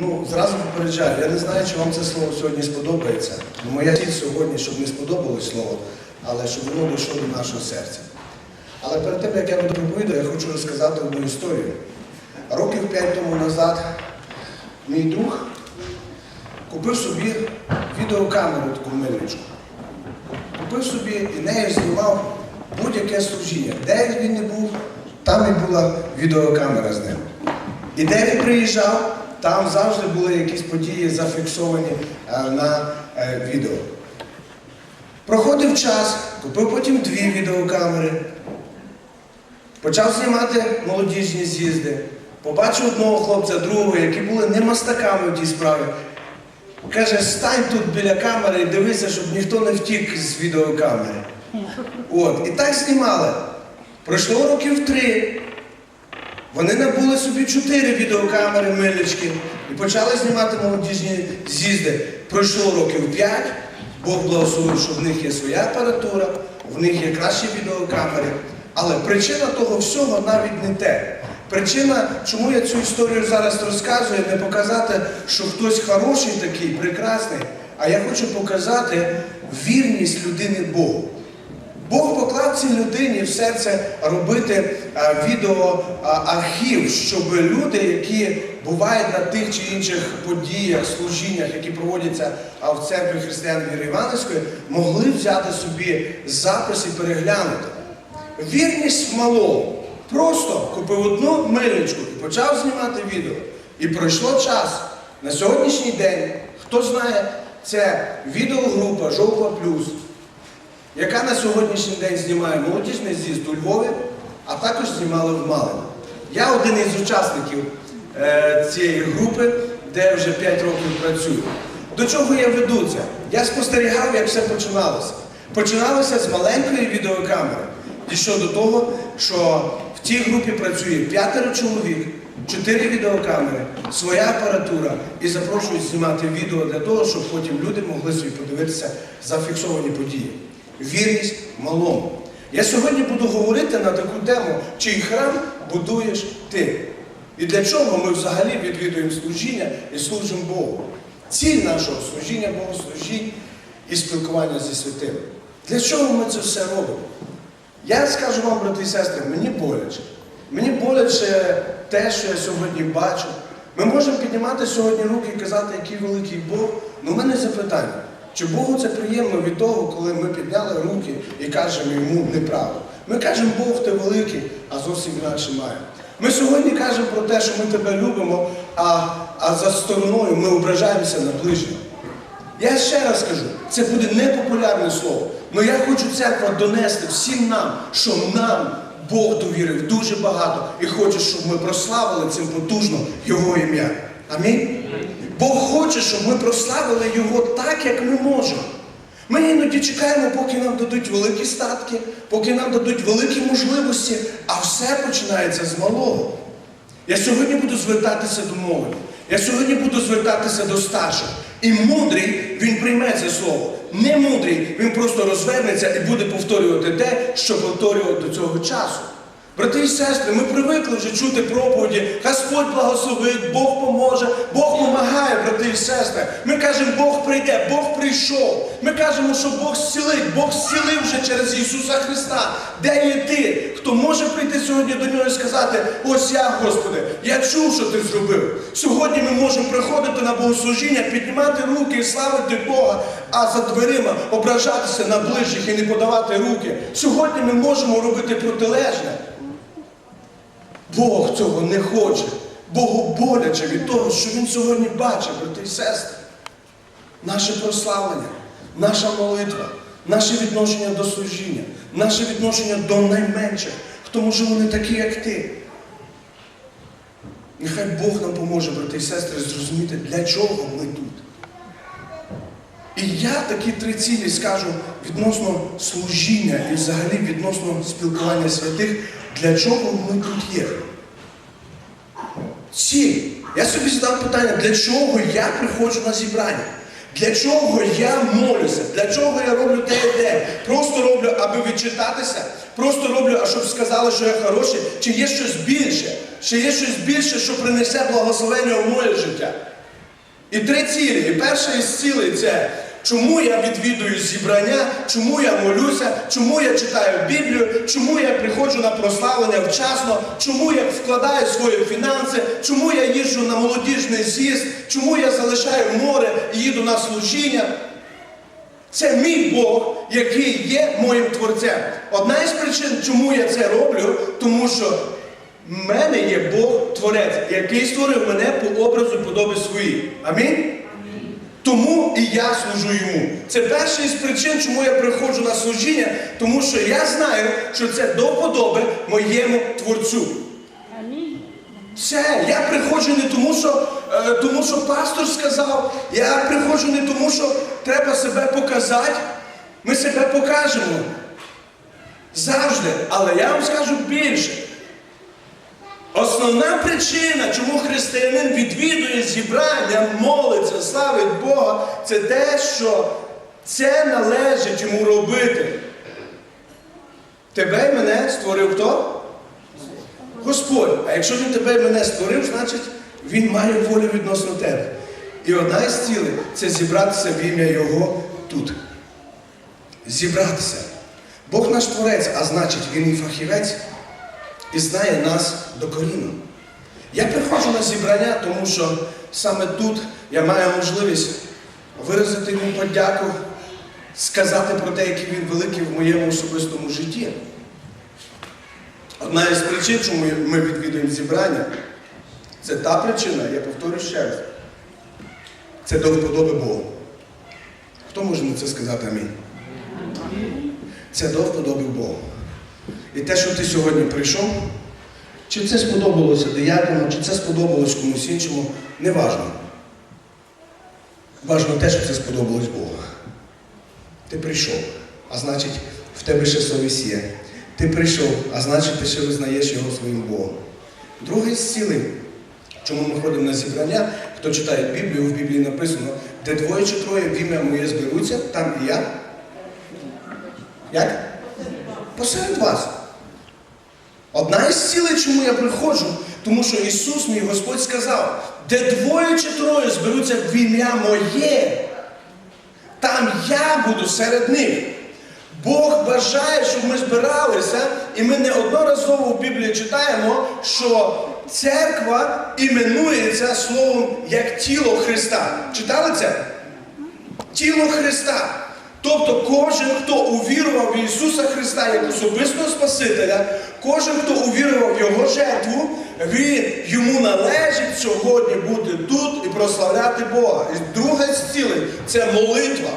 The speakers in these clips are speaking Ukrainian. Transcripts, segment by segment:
Ну, зразу попереджаю, я не знаю, чи вам це слово сьогодні сподобається. Ну, моя ціль сьогодні, щоб не сподобалось слово, але щоб воно дійшло до нашого серця. Але перед тим, як я буду проповідати, я хочу розказати одну історію. Років п'ять тому назад мій друг купив собі відеокамеру таку мильничку. Купив собі і нею знімав будь-яке служіння. Де він не був, там і була відеокамера з ним. І де він приїжджав, там завжди були якісь події зафіксовані е, на е, відео. Проходив час, купив потім дві відеокамери, почав знімати молодіжні з'їзди, побачив одного хлопця, другого, які були не мастаками в тій справі. Каже, стань тут біля камери і дивися, щоб ніхто не втік з відеокамери. От, і так знімали. Пройшло років три. Вони набули собі чотири відеокамери милечки і почали знімати молодіжні з'їзди. Пройшло років п'ять. Бог благословив, що в них є своя апаратура, в них є кращі відеокамери. Але причина того всього навіть не те. Причина, чому я цю історію зараз розказую, не показати, що хтось хороший такий, прекрасний, а я хочу показати вірність людини Богу. Бог поклав цій людині в серце робити відеоархів, щоб люди, які бувають на тих чи інших подіях, служіннях, які проводяться в церкві християн Віри Івановської, могли взяти собі запис і переглянути. Вірність в малому. Просто купив одну мильничку і почав знімати відео. І пройшло час. На сьогоднішній день, хто знає, це відеогрупа Жовтва Плюс яка на сьогоднішній день знімає молодіжний з'їзд у Львові, а також знімали в Малині. Я один із учасників е, цієї групи, де вже 5 років працюю. До чого я веду це? Я спостерігав, як все починалося. Починалося з маленької відеокамери. Дійшло до того, що в тій групі працює п'ятеро чоловік, чотири відеокамери, своя апаратура і запрошують знімати відео для того, щоб потім люди могли собі подивитися зафіксовані події. Вірність малому. Я сьогодні буду говорити на таку тему, чий храм будуєш ти. І для чого ми взагалі відвідуємо служіння і служимо Богу. Ціль нашого служіння богослужінь і спілкування зі святим. Для чого ми це все робимо? Я скажу вам, брати і сестри, мені боляче. Мені боляче те, що я сьогодні бачу. Ми можемо піднімати сьогодні руки і казати, який великий Бог. Ну, в мене запитання. Чи Богу це приємно від того, коли ми підняли руки і кажемо йому неправду? Ми кажемо, Бог ти великий, а зовсім інакше маємо. Ми сьогодні кажемо про те, що ми тебе любимо, а, а за стороною ми ображаємося на ближнього. Я ще раз кажу, це буде непопулярне слово. але я хочу церква донести всім нам, що нам Бог довірив дуже багато і хоче, щоб ми прославили цим потужно Його ім'я. Амінь. Бог хоче, щоб ми прославили Його так, як ми можемо. Ми іноді чекаємо, поки нам дадуть великі статки, поки нам дадуть великі можливості, а все починається з малого. Я сьогодні буду звертатися до молоді. Я сьогодні буду звертатися до старших. І мудрий він прийме це слово. Не мудрий, він просто розвернеться і буде повторювати те, що повторював до цього часу. Брати і сестри, ми привикли вже чути проповіді, Господь благословить, Бог сестри. Ми кажемо, Бог прийде, Бог прийшов. Ми кажемо, що Бог зцілить, Бог зцілив вже через Ісуса Христа. Де є ти? Хто може прийти сьогодні до нього і сказати, ось я, Господи, я чув, що ти зробив. Сьогодні ми можемо приходити на богослужіння, піднімати руки і славити Бога, а за дверима ображатися на ближчих і не подавати руки. Сьогодні ми можемо робити протилежне. Бог цього не хоче. Богу боляче від того, що Він сьогодні бачить, брати і сестри. Наше прославлення, наша молитва, наше відношення до служіння, наше відношення до найменших, тому що вони такі, як ти. Нехай Бог нам поможе, брати і сестри, зрозуміти, для чого ми тут. І я такі три цілі скажу відносно служіння і взагалі відносно спілкування святих, для чого ми тут є. Ціль. Я собі задав питання, для чого я приходжу на зібрання? Для чого я молюся? Для чого я роблю те і? Просто роблю, аби відчитатися? Просто роблю, а щоб сказали, що я хороший? Чи є щось більше? Чи є щось більше, що принесе благословення у моє життя? І три цілі. І перша із цілей це чому я відвідую зібрання, чому я молюся, чому я читаю Біблію, чому я приходжу на прославлення вчасно, чому я вкладаю свої фінанси, чому я їжджу на молодіжний з'їзд, чому я залишаю море і їду на служіння. Це мій Бог, який є моїм творцем. Одна із причин, чому я це роблю, тому що в мене є Бог Творець, який створив мене по образу подоби своїй. Амінь? Тому і я служу йому. Це перша із причин, чому я приходжу на служіння, тому що я знаю, що це до подоби моєму творцю. Все, я приходжу не тому, що, е, тому, що пастор сказав, я приходжу не тому, що треба себе показати. Ми себе покажемо. Завжди. Але я вам скажу більше. Основна причина, чому християнин відвідує зібрання, молиться, славить Бога, це те, що це належить йому робити. Тебе і мене створив хто? Господь. А якщо він тебе і мене створив, значить він має волю відносно тебе. І одна із цілей це зібратися в ім'я Його тут. Зібратися. Бог наш творець, а значить, він і фахівець і знає нас докорінно. Я приходжу на зібрання, тому що саме тут я маю можливість виразити йому подяку, сказати про те, який він великий в моєму особистому житті. Одна із причин, чому ми відвідуємо зібрання, це та причина, я повторю ще раз. Це до вподоби Богу. Хто може на це сказати амінь? Це до вподоби Богу. І те, що ти сьогодні прийшов, чи це сподобалося диякону, чи це сподобалось комусь іншому, не важно. Важно те, що це сподобалось Богу. Ти прийшов, а значить, в тебе ще совість є. Ти прийшов, а значить, ти ще визнаєш його своїм Богом. Другий з цілей, чому ми ходимо на зібрання, хто читає Біблію, в Біблії написано, де двоє чи троє в ім'я моє зберуться, там і я. Як? Посеред вас. Одна із цілей, чому я приходжу, тому що Ісус, мій Господь, сказав, де двоє чи троє зберуться в ім'я моє, там я буду серед них. Бог бажає, щоб ми збиралися, і ми неодноразово в Біблії читаємо, що церква іменується словом як тіло Христа. Читали це? Тіло Христа. Тобто кожен, хто увірував в Ісуса Христа як особистого Спасителя, кожен, хто увірував в Його жертву, він йому належить сьогодні бути тут і прославляти Бога. І друге з це молитва.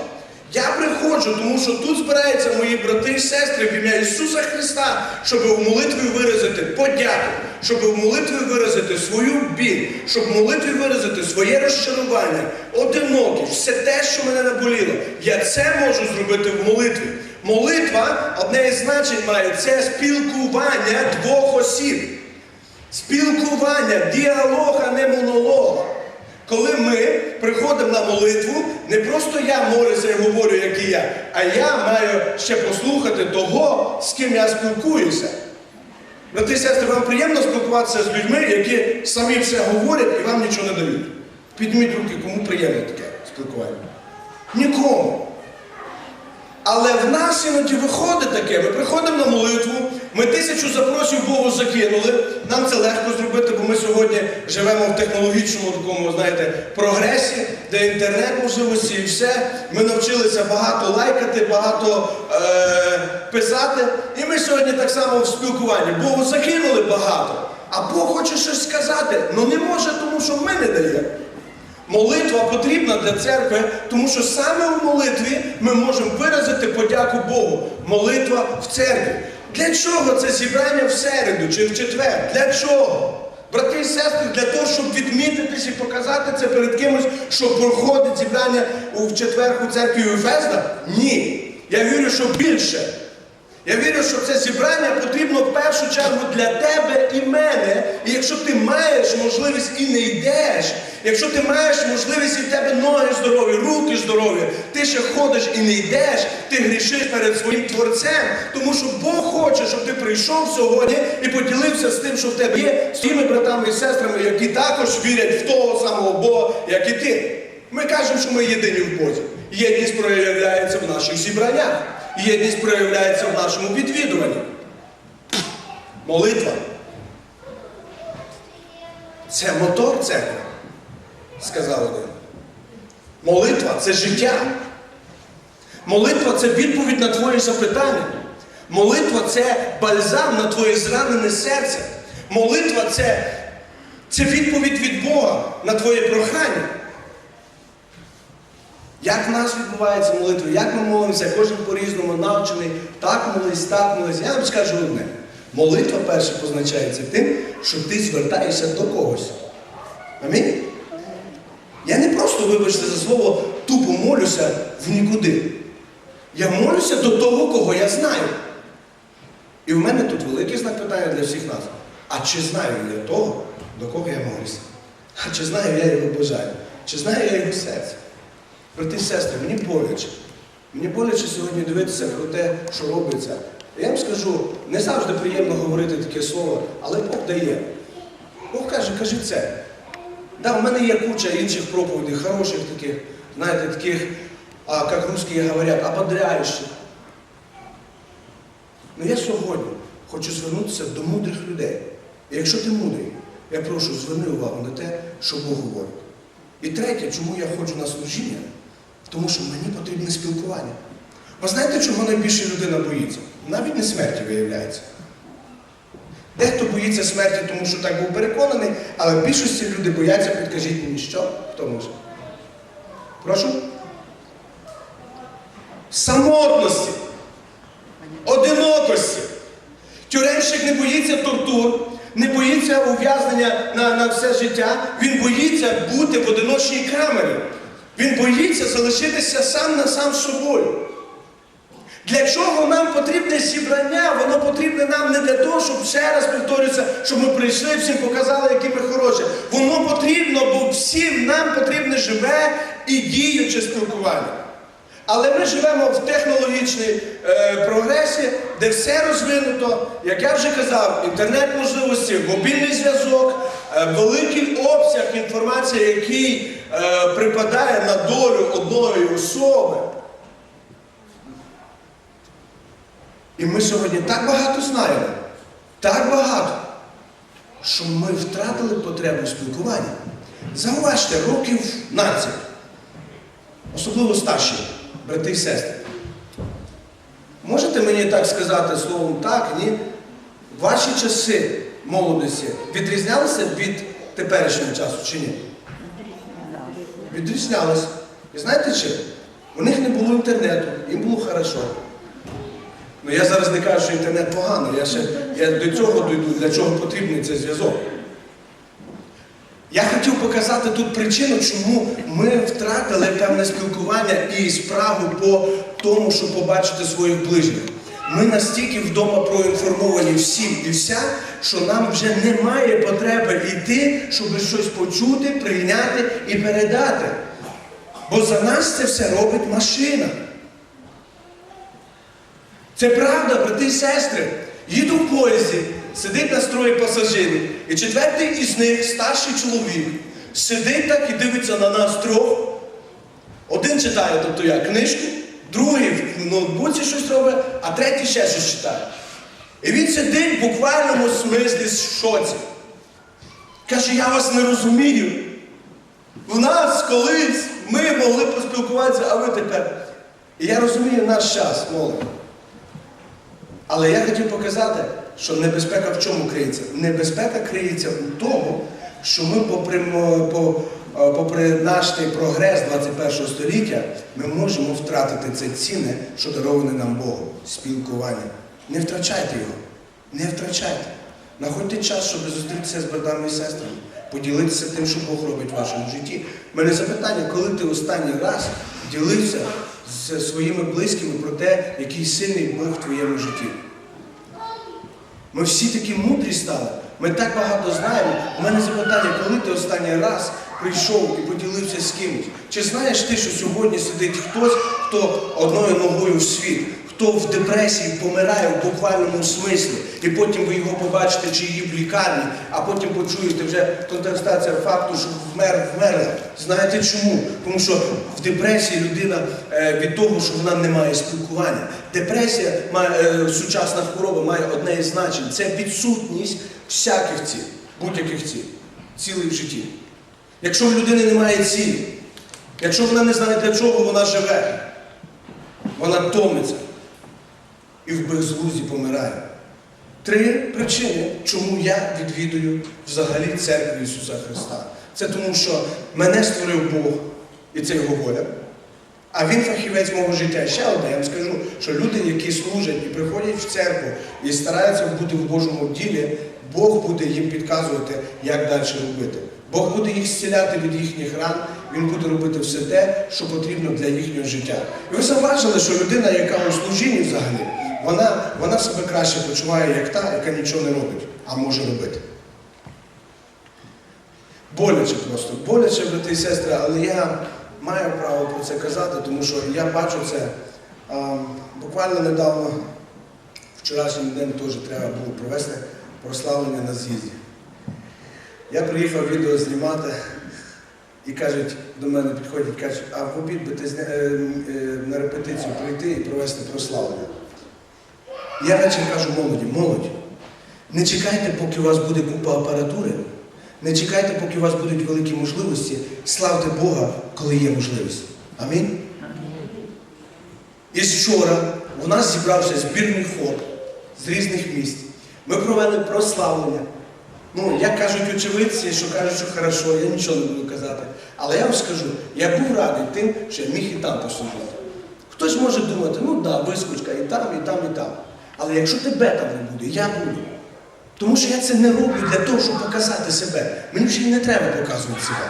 Я приходжу, тому що тут збираються мої брати і сестри в ім'я Ісуса Христа, щоб в молитві виразити подяку, щоб в молитві виразити свою біль, щоб в молитві виразити своє розчарування, одинокість, все те, що мене наболіло. Я це можу зробити в молитві. Молитва, одне із значень має це спілкування двох осіб. Спілкування, діалог, а не монолог. Коли ми приходимо на молитву, не просто я молюся і говорю, як і я, а я маю ще послухати того, з ким я спілкуюся. Брати і сестри, вам приємно спілкуватися з людьми, які самі все говорять і вам нічого не дають. Підніміть руки, кому приємно таке спілкування. Нікому. Але в нас іноді виходить таке, ми приходимо на молитву, ми тисячу запросів Богу закинули. Нам це легко зробити, бо ми сьогодні живемо в технологічному такому, знаєте, прогресі, де інтернет можливості і все. Ми навчилися багато лайкати, багато е- писати. І ми сьогодні так само в спілкуванні. Богу закинули багато. А Бог хоче щось сказати, але не може, тому що ми не даємо. Молитва потрібна для церкви, тому що саме в молитві ми можемо виразити подяку Богу. Молитва в церкві. Для чого це зібрання в середу чи в четвер? Для чого? Брати і сестри, для того, щоб відмітитись і показати це перед кимось, що проходить зібрання в четвер у церкві Ефезда? Ні. Я вірю, що більше. Я вірю, що це зібрання потрібно в першу чергу для тебе і мене. І якщо ти маєш можливість і не йдеш, якщо ти маєш можливість і в тебе ноги здорові, руки здорові, ти ще ходиш і не йдеш, ти грішиш перед своїм творцем, тому що Бог хоче, щоб ти прийшов сьогодні і поділився з тим, що в тебе є, з тими братами і сестрами, які також вірять в того самого Бога, як і ти. Ми кажемо, що ми єдині в Бозі. Єдність проявляється в наших зібраннях. Єдність проявляється в нашому відвідуванні. Молитва. Це мотор церкви, сказав один. Молитва це життя. Молитва це відповідь на твої запитання. Молитва це бальзам на твоє зранене серце. Молитва це, це відповідь від Бога на твоє прохання. Як в нас відбувається молитва, як ми молимося, кожен по-різному навчений, так молись, так молись. Я вам скажу одне. Молитва перше позначається тим, що ти звертаєшся до когось. Амінь? Я не просто, вибачте за слово, тупо молюся в нікуди. Я молюся до того, кого я знаю. І в мене тут великий знак питання для всіх нас. А чи знаю я того, до кого я молюся? А чи знаю я його бажаю? Чи знаю я його серце? Брати сестри, мені боляче. Мені боляче сьогодні дивитися про те, що робиться. Я вам скажу, не завжди приємно говорити таке слово, але Бог дає. Бог каже, кажи це. Да, у мене є куча інших проповідей, хороших таких, знаєте, таких, як русські говорять, ободряючих. Ну я сьогодні хочу звернутися до мудрих людей. І якщо ти мудрий, я прошу, зверни увагу на те, що Бог говорить. І третє, чому я ходжу на служіння? Тому що мені потрібне спілкування. Ви знаєте, чого найбільше людина боїться? Навіть не смерті виявляється. Дехто боїться смерті, тому що так був переконаний, але в більшості люди бояться, підкажіть мені, що? Хто може? Прошу? Самотності, одинокості. Тюремщик не боїться тортур, не боїться ув'язнення на, на все життя. Він боїться бути в одиночній камері. Він боїться залишитися сам на сам собою. Для чого нам потрібне зібрання? Воно потрібне нам не для того, щоб ще раз повторюся, щоб ми прийшли, всім показали, які ми хороші. Воно потрібно, бо всім нам потрібне живе і діюче спілкування. Але ми живемо в технологічній е, прогресі, де все розвинуто, як я вже казав, інтернет-можливості, мобільний зв'язок, е, великий обсяг інформації, який е, припадає на долю одної особи. І ми сьогодні так багато знаємо, так багато, що ми втратили потребу спілкування. Зауважте, років нацять, особливо старші брати і сестри. Можете мені так сказати словом так, ні? Ваші часи молодості відрізнялися від теперішнього часу чи ні? Відрізнялися. І знаєте чим? У них не було інтернету, їм було хорошо. Ну я зараз не кажу, що інтернет поганий, я ще я до цього дойду, для чого потрібний цей зв'язок. Я хотів показати тут причину, чому ми втратили певне спілкування і справу по тому, щоб побачити своїх ближніх. Ми настільки вдома проінформовані всім і вся, що нам вже немає потреби йти, щоб щось почути, прийняти і передати. Бо за нас це все робить машина. Це правда, брати і сестри. Їду в поїзді, сидить на строї пасажирів, і четвертий із них, старший чоловік, сидить так і дивиться на нас трьох. Один читає, тобто я, книжку, другий в ноутбуці щось робить, а третій ще щось читає. І він сидить в буквальному смислі в шоці. Каже, я вас не розумію. В нас колись ми могли поспілкуватися, а ви тепер. І я розумію наш час, молодь. Але я хотів показати, що небезпека в чому криється? Небезпека криється у тому, що ми, попри, м- по- попри наш прогрес 21 століття, ми можемо втратити це цінне, що дароване нам Богом спілкування. Не втрачайте його. Не втрачайте. Находьте час, щоб зустрітися з братами і сестрами, поділитися тим, що Бог робить в вашому житті. У мене запитання, коли ти останній раз ділився з своїми близькими про те, який сильний Бог в твоєму житті. Ми всі такі мудрі стали. Ми так багато знаємо. У мене запитання, коли ти останній раз прийшов і поділився з кимось? Чи знаєш ти, що сьогодні сидить хтось, хто одною ногою в світ, хто в депресії помирає в буквальному смислі, і потім ви його побачите, чи її в лікарні, а потім почуєте вже контестація факту, що вмер, вмерла. Знаєте чому? Тому що в депресії людина е, від того, що вона не має спілкування. Депресія е, сучасна хвороба має одне із значень це відсутність всяких ціль, будь-яких ціль, цілей в житті. Якщо в людини немає цілі, якщо вона не знає, для чого вона живе, вона томиться і в безглузді помирає. Три причини, чому я відвідую взагалі церкву Ісуса Христа. Це тому, що мене створив Бог, і це його воля. А він фахівець мого життя. Ще одне, я вам скажу, що люди, які служать і приходять в церкву і стараються бути в Божому ділі, Бог буде їм підказувати, як далі робити. Бог буде їх зціляти від їхніх ран, Він буде робити все те, що потрібно для їхнього життя. І ви зауважили, що людина, яка у служінні взагалі, вона, вона себе краще почуває, як та, яка нічого не робить, а може робити. Боляче просто, боляче, брати і сестри, але я маю право про це казати, тому що я бачу це а, буквально недавно, вчорашній день теж треба було провести прославлення на з'їзді. Я приїхав відео знімати і кажуть, до мене підходять, кажуть, а в обід би ти зня- е, е, на репетицію прийти і провести прославлення. Я радше кажу молоді, молодь, не чекайте, поки у вас буде купа апаратури, не чекайте, поки у вас будуть великі можливості. Славте Бога, коли є можливість. Амінь. І вчора у нас зібрався збірний хор з різних місць. Ми провели прославлення. Ну, як кажуть очевидці, що кажуть, що хорошо, я нічого не буду казати. Але я вам скажу, я був радий тим, що я міг і там послужити. Хтось може думати, ну да, вискочка і там, і там, і там. Але якщо тебе там не буде, я буду. Тому що я це не роблю для того, щоб показати себе. Мені вже і не треба показувати себе.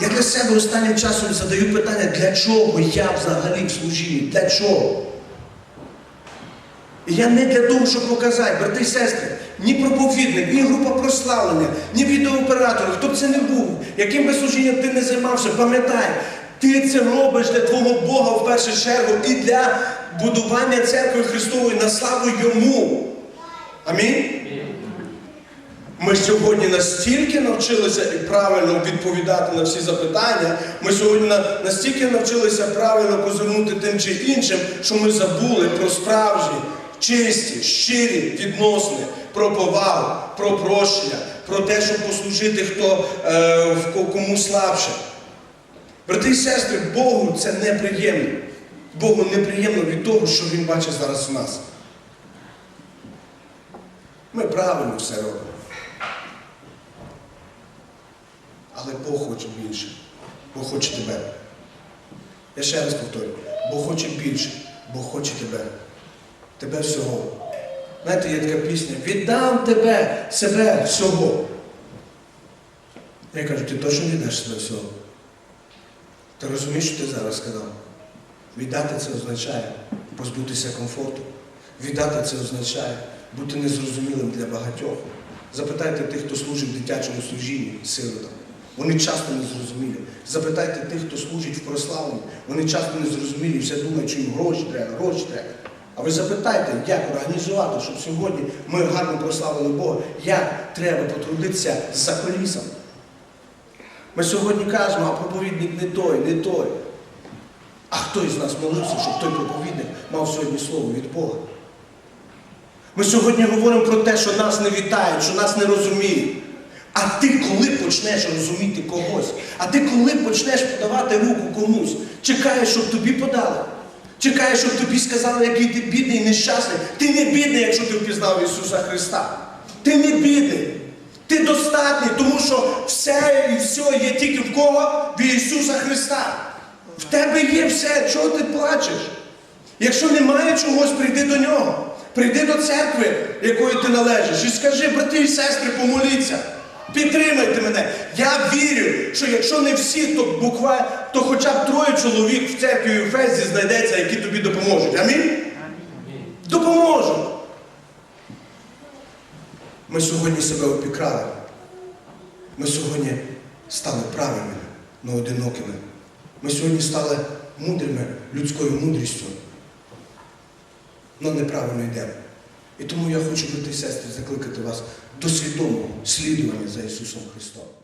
Я для себе останнім часом задаю питання, для чого я взагалі в служінні? Для чого? Я не для того, щоб показати, брати і сестри, ні проповідник, ні група прославлення, ні відеооператор, хто б це не був, яким би служінням ти не займався, пам'ятай, ти це робиш для твого Бога в першу чергу і для будування церкви Христової на славу Йому. Амінь. Ми сьогодні настільки навчилися правильно відповідати на всі запитання. Ми сьогодні настільки навчилися правильно позирнути тим чи іншим, що ми забули про справжні, чисті, щирі відносини, про повагу, про прощення, про те, щоб послужити хто е, кому слабше. Брати і сестри, Богу це неприємно. Богу неприємно від того, що Він бачить зараз у нас. Ми правильно все робимо. Але Бог хоче більше. Бог хоче тебе. Я ще раз повторю, Бог хоче більше, Бог хоче тебе. Тебе всього. Знаєте, є така пісня, віддам тебе, себе всього. Я кажу, ти точно віддаш себе всього? Ти розумієш, що ти зараз сказав? Віддати це означає позбутися комфорту. Віддати це означає бути незрозумілим для багатьох. Запитайте тих, хто служить в дитячому служінні сиротам. Вони часто незрозумілі. Запитайте тих, хто служить в прославленні. Вони часто не незрозумілі, все думають, що їм гроші треба, гроші треба. А ви запитайте, як організувати, щоб сьогодні ми гарно прославили Бога, як треба потрудитися за колісом. Ми сьогодні кажемо, а проповідник не той, не той. А хто із нас молився, щоб той проповідник мав сьогодні слово від Бога? Ми сьогодні говоримо про те, що нас не вітають, що нас не розуміють. А ти коли почнеш розуміти когось? А ти коли почнеш подавати руку комусь? Чекаєш, щоб тобі подали? Чекаєш, щоб тобі сказали, який ти бідний і нещасний. Ти не бідний, якщо ти впізнав Ісуса Христа. Ти не бідний. Ти достатній, тому що все і все є тільки в кого? В Ісуса Христа. В тебе є все, чого ти плачеш? Якщо немає чогось, прийди до нього. Прийди до церкви, якої ти належиш, і скажи, брати і сестри, помоліться. Підтримайте мене. Я вірю, що якщо не всі, то буквально, то хоча б троє чоловік в церкві в Ефезі знайдеться, які тобі допоможуть. Амінь? Допоможуть. Ми сьогодні себе опікрали. Ми сьогодні стали правильними, но одинокими. Ми сьогодні стали мудрими людською мудрістю, але неправильно йдемо. І тому я хочу, брати і сестри, закликати вас до свідомого слідування за Ісусом Христом.